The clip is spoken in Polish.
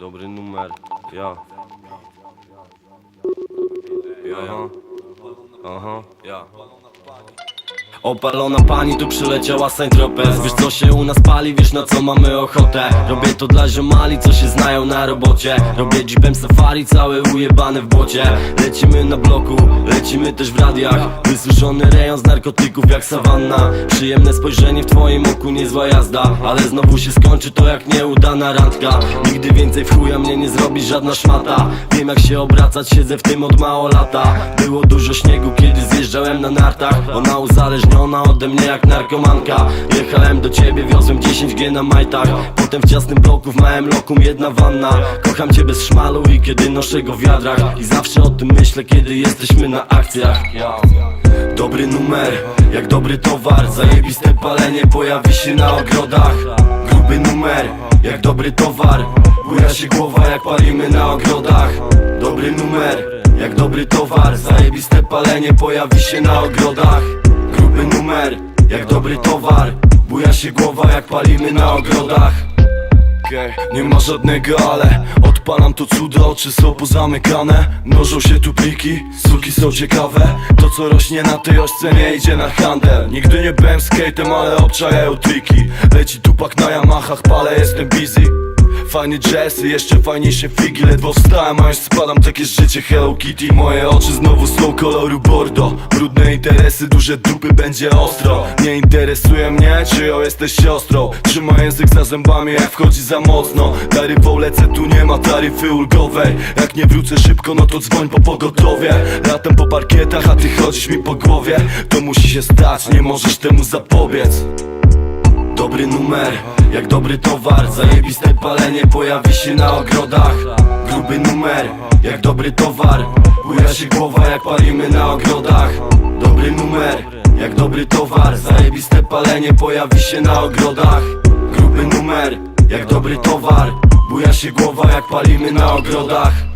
Dobry numer, ja. Aha, aha, ja. Opalona pani tu przyleciała Saint Tropez. Wiesz co się u nas pali, wiesz na co mamy ochotę. Robię to dla ziomali, co się znają na robocie. Robię jeepem safari, całe ujebane w błocie Lecimy na bloku, lecimy też w radiach. Wysuszony rejon z narkotyków jak sawanna. Przyjemne spojrzenie w twoim oku, niezła jazda. Ale znowu się skończy to jak nieudana randka. Nigdy więcej w chuja mnie nie zrobi żadna szmata. Wiem jak się obracać, siedzę w tym od mało lata. Było dużo śniegu, kiedy zjeżdżałem na nartach. Ona uzależniona ode mnie jak narkomanka. Jechałem do ciebie, wiozłem 10G na majtach. Potem w ciasnym bloku w małym lokum jedna wanna. Kocham cię bez szmalu i kiedy noszę go w wiadrach. I zawsze o tym myślę, kiedy jesteśmy na akcjach. Ja. Dobry numer, jak dobry towar. Zajebiste palenie pojawi się na ogrodach. Gruby numer, jak dobry towar. Buja się głowa jak palimy na ogrodach. Dobry numer, jak dobry towar. Zajebiste palenie pojawi się na ogrodach Gruby numer, jak dobry towar. Buja się głowa jak palimy na ogrodach. Nie ma żadnego ale. Odpalam to cudo, oczy są pozamykane. Mnożą się tu pliki, suki są ciekawe. To co rośnie na tej ośce nie idzie na handel. Nigdy nie byłem skatem, ale obczajają triki Leci tupak na Yamahach, palę, jestem busy Fajny jazz i jeszcze fajniejsze figi Ledwo wstałem, a spadam, takie życie Hello Kitty Moje oczy znowu są koloru bordo Brudne interesy, duże dupy, będzie ostro. Nie interesuje mnie, czyją jesteś siostrą. Trzymaj język za zębami, jak wchodzi za mocno. Taryfą lecę, tu nie ma taryfy ulgowej. Jak nie wrócę szybko, no to dzwoń po pogotowie. Latem po parkietach, a ty chodzisz mi po głowie. To musi się stać, nie możesz temu zapobiec. Dobry numer, jak dobry towar Zajebiste palenie pojawi się na ogrodach. Gruby numer, jak dobry towar Buja się głowa jak palimy na ogrodach. Dobry numer, jak dobry towar Zajebiste palenie pojawi się na ogrodach. Gruby numer, jak dobry towar Buja się głowa jak palimy na ogrodach